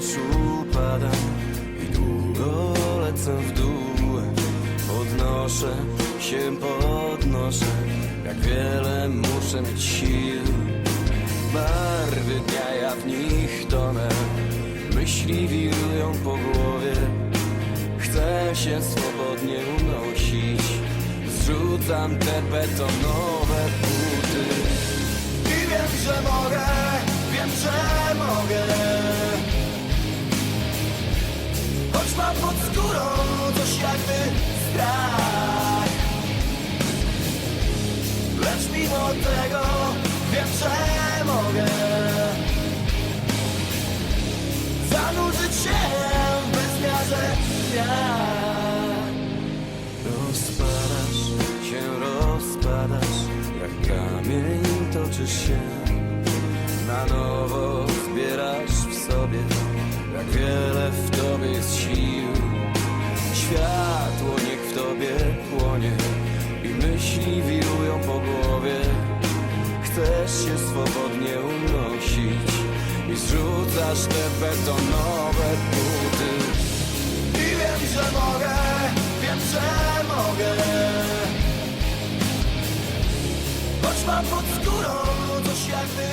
wciąż upadam i długo lecę w dół. Podnoszę się, podnoszę, jak wiele muszę mieć sił. Barwy dnia, ja w nich tonę, myśli wirują po głowie. Chcę się swobodnie unosić, zrzucam te betonowe Choć mam pod skórą coś jakby strach. Lecz mimo tego wiem, że mogę Zanurzyć się w bezmiarze dnia. Rozpadasz się, rozpadasz Jak kamień toczysz się. Na nowo zbierasz w sobie Jak wiele w Chcesz się swobodnie unosić I zrzucasz te betonowe buty. I wiem, że mogę, wiem, że mogę. Choć mam pod skórą coś jakby